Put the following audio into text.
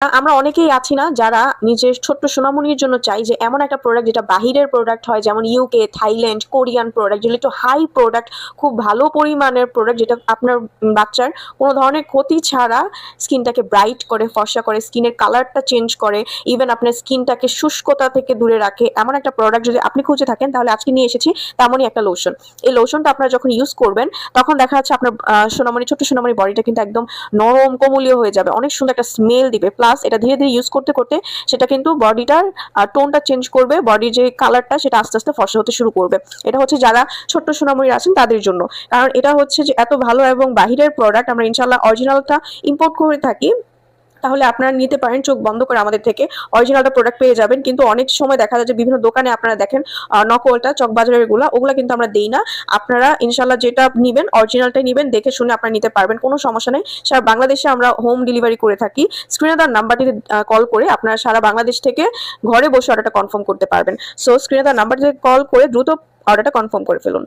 আমরা অনেকেই আছি না যারা নিজের ছোট্ট সোনামণির জন্য চাই যে এমন একটা প্রোডাক্ট যেটা বাহিরের প্রোডাক্ট হয়, যেমন ইউকে থাইল্যান্ড কোরিয়ান প্রোডাক্ট যেগুলো একটু হাই প্রোডাক্ট খুব ভালো পরিমাণের প্রোডাক্ট যেটা আপনার বাচ্চার কোনো ধরনের ক্ষতি ছাড়া স্কিনটাকে ব্রাইট করে, ফর্সা করে, স্কিনের কালারটা চেঞ্জ করে ইভেন আপনার স্কিনটাকে শুষ্কতা থেকে দূরে রাখে, এমন একটা প্রোডাক্ট যদি আপনি খুঁজে থাকেন, তাহলে আজকে নিয়ে এসেছি তেমনই একটা লোশন এই লোশনটা আপনারা যখন ইউজ করবেন, তখন দেখা যাচ্ছে আপনার সোনামণি ছোট্ট সোনামণি বডিটা কিন্তু একদম নরম, কোমলীয় হয়ে যাবে, অনেক সুন্দর একটা স্মেল দিবে প্লাস এটা ধীরে ধীরে ইউজ করতে করতে সেটা কিন্তু বডিটার টোনটা চেঞ্জ করবে বডির যে কালারটা সেটা আস্তে আস্তে ফর্সা হতে শুরু করবে। এটা হচ্ছে যারা ছোট্ট সোনামণি আছেন তাদের জন্য। কারণ এটা হচ্ছে যে এত ভালো এবং বাহিরের প্রোডাক্ট আমরা ইনশাল্লাহ অরিজিনালটা ইম্পোর্ট করে থাকি তাহলে আপনারা নিতে পারেন, চোখ বন্ধ করে আমাদের থেকে। অরিজিনালটা প্রোডাক্ট পেয়ে যাবেন, কিন্তু অনেক সময় দেখা যায় যে বিভিন্ন দোকানে আপনারা দেখেন নকলটা চকবাজারেরগুলা ওগুলা কিন্তু আমরা দেই না। আপনারা ইনশাল্লাহ যেটা নিবেন অরিজিনালটাই নিবেন, দেখে শুনে আপনারা নিতে পারবেন, কোনো সমস্যা নেই। সারা বাংলাদেশে আমরা হোম ডেলিভারি করে থাকি। স্ক্রিনে তার নাম্বারটিতে কল করে আপনারা সারা বাংলাদেশ থেকে ঘরে বসে অর্ডারটা কনফার্ম করতে পারবেন। সো স্ক্রিনে তার নাম্বারটিতে কল করে দ্রুত অর্ডারটা কনফার্ম করে ফেলুন।